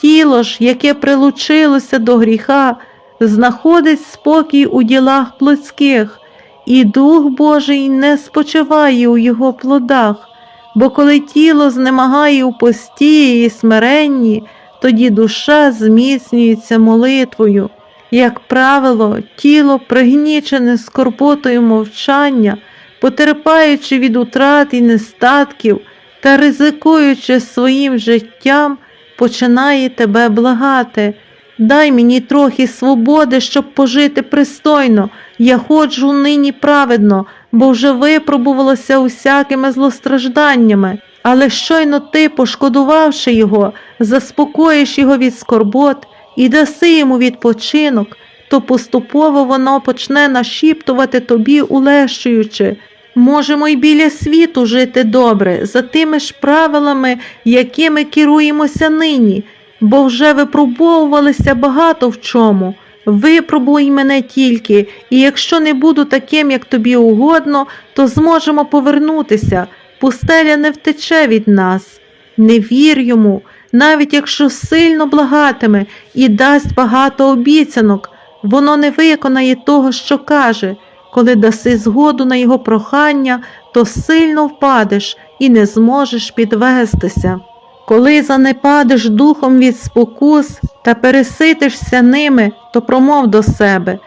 Тіло ж, яке прилучилося до гріха, знаходить спокій у ділах плотських, і Дух Божий не спочиває у його плодах, бо коли тіло знемагає у пості і смиренні, тоді душа зміцнюється молитвою. Як правило, тіло, пригнічене скорботою мовчання, потерпаючи від утрат і нестатків та ризикуючи своїм життям, починає тебе благати. Дай мені трохи свободи, щоб пожити пристойно. Я ходжу нині праведно, бо вже випробувалося усякими злостражданнями. Але щойно ти, пошкодувавши його, заспокоїш його від скорбот і даси йому відпочинок, то поступово воно почне нашіптувати тобі, улещуючи. Можемо й біля світу жити добре, за тими ж правилами, якими керуємося нині, бо вже випробовувалися багато в чому. Випробуй мене тільки, і якщо не буду таким, як тобі угодно, то зможемо повернутися. Пустеля не втече від нас. Не вір йому, навіть якщо сильно благатиме і дасть багато обіцянок, воно не виконає того, що каже. Коли даси згоду на його прохання, то сильно впадеш і не зможеш підвестися. Коли занепадеш духом від спокус та переситишся ними, то промов до себе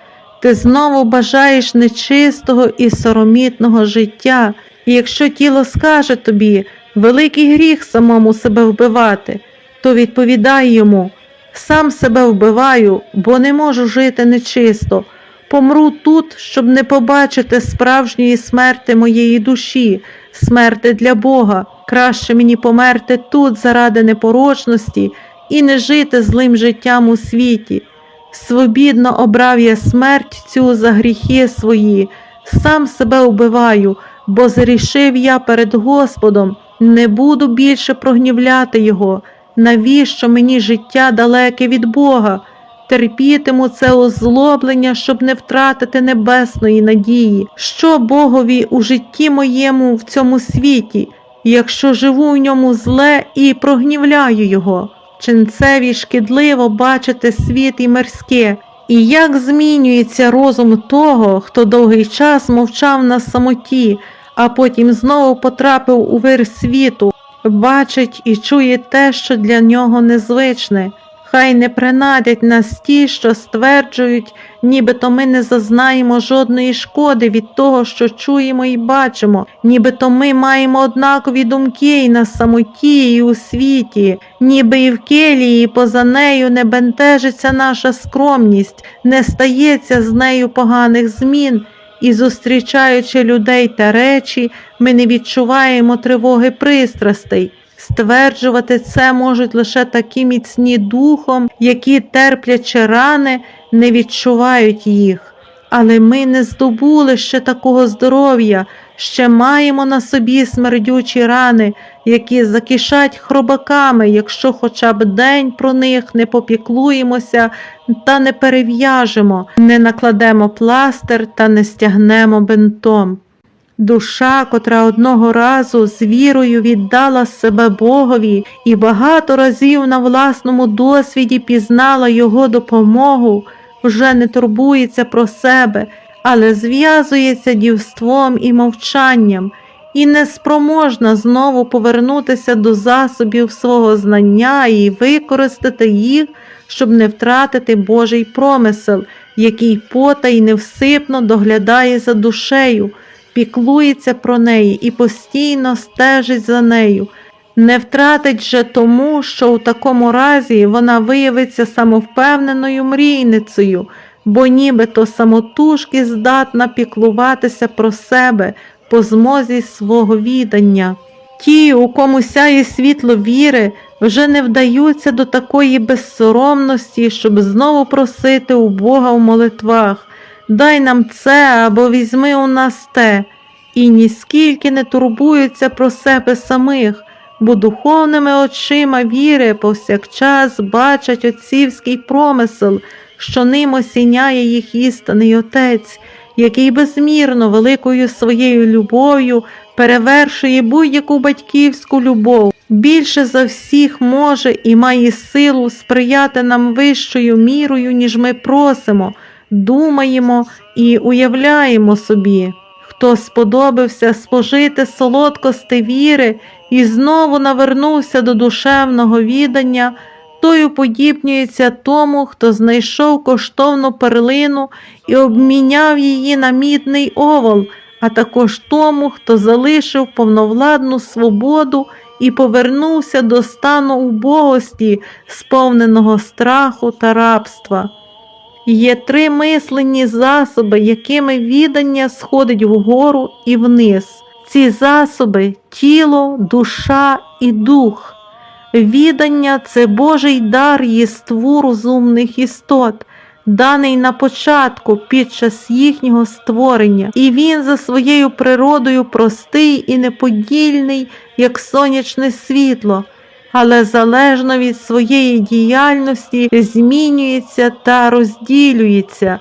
ти знову бажаєш нечистого і соромітного життя, і якщо тіло скаже тобі великий гріх самому себе вбивати, то відповідай йому сам себе вбиваю, бо не можу жити нечисто. Помру тут, щоб не побачити справжньої смерти моєї душі, смерти для Бога. Краще мені померти тут заради непорочності і не жити злим життям у світі. Свобідно обрав я смерть цю за гріхи свої, сам себе вбиваю, бо зрішив я перед Господом, не буду більше прогнівляти Його. Навіщо мені життя далеке від Бога? Терпітиму це озлоблення, щоб не втратити небесної надії, що Богові у житті моєму в цьому світі, якщо живу в ньому зле і прогнівляю його. Ченцеві шкідливо бачити світ і мирське, і як змінюється розум того, хто довгий час мовчав на самоті, а потім знову потрапив у вир світу, бачить і чує те, що для нього незвичне. Хай не принадять нас ті, що стверджують, нібито ми не зазнаємо жодної шкоди від того, що чуємо і бачимо, нібито ми маємо однакові думки і на самоті, і у світі, ніби і в келії, і поза нею не бентежиться наша скромність, не стається з нею поганих змін. І, зустрічаючи людей та речі, ми не відчуваємо тривоги пристрастей. Стверджувати це можуть лише такі міцні духом, які, терплячи рани, не відчувають їх. Але ми не здобули ще такого здоров'я, ще маємо на собі смердючі рани, які закишать хробаками, якщо хоча б день про них не попіклуємося та не перев'яжемо, не накладемо пластир та не стягнемо бинтом. Душа, котра одного разу з вірою віддала себе Богові і багато разів на власному досвіді пізнала Його допомогу, вже не турбується про себе, але зв'язується дівством і мовчанням, і неспроможна знову повернутися до засобів свого знання і використати їх, щоб не втратити Божий промисел, який потай невсипно доглядає за душею піклується про неї і постійно стежить за нею, не втратить же тому, що у такому разі вона виявиться самовпевненою мрійницею, бо нібито самотужки здатна піклуватися про себе по змозі свого відання. Ті, у кому сяє світло віри, вже не вдаються до такої безсоромності, щоб знову просити у Бога в молитвах дай нам це або візьми у нас те, і ніскільки не турбуються про себе самих, бо духовними очима віри повсякчас бачать отцівський промисел, що ним осіняє їх істинний Отець, який безмірно великою своєю любов'ю перевершує будь-яку батьківську любов. більше за всіх може і має силу сприяти нам вищою мірою, ніж ми просимо, думаємо і уявляємо собі. Хто сподобався спожити солодкости віри і знову навернувся до душевного відання, той уподібнюється тому, хто знайшов коштовну перлину і обміняв її на мідний овал, а також тому, хто залишив повновладну свободу і повернувся до стану убогості, сповненого страху та рабства. Є три мисленні засоби, якими відання сходить вгору і вниз. Ці засоби тіло, душа і дух. Відання це Божий дар єству розумних істот, даний на початку під час їхнього створення, і він за своєю природою простий і неподільний, як сонячне світло, але залежно від своєї діяльності змінюється та розділюється.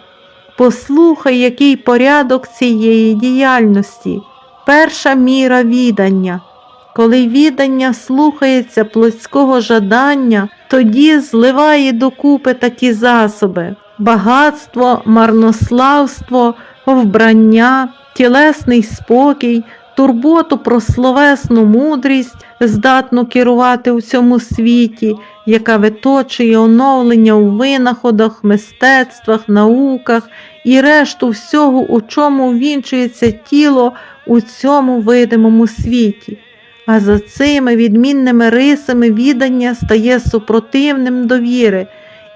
Послухай, який порядок цієї діяльності. Перша міра відання. Коли відання слухається плотського жадання, тоді зливає докупи такі засоби: багатство, марнославство, вбрання, тілесний спокій, турботу про словесну мудрість, здатну керувати у цьому світі, яка виточує оновлення у винаходах, мистецтвах, науках і решту всього, у чому вінчується тіло у цьому видимому світі. А за цими відмінними рисами відання стає супротивним до віри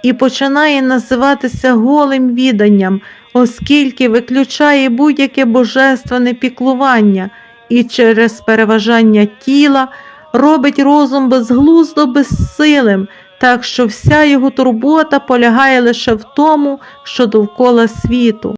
і починає називатися голим відданням, оскільки виключає будь-яке божественне піклування і через переважання тіла робить розум безглуздо безсилим, так що вся його турбота полягає лише в тому, що довкола світу.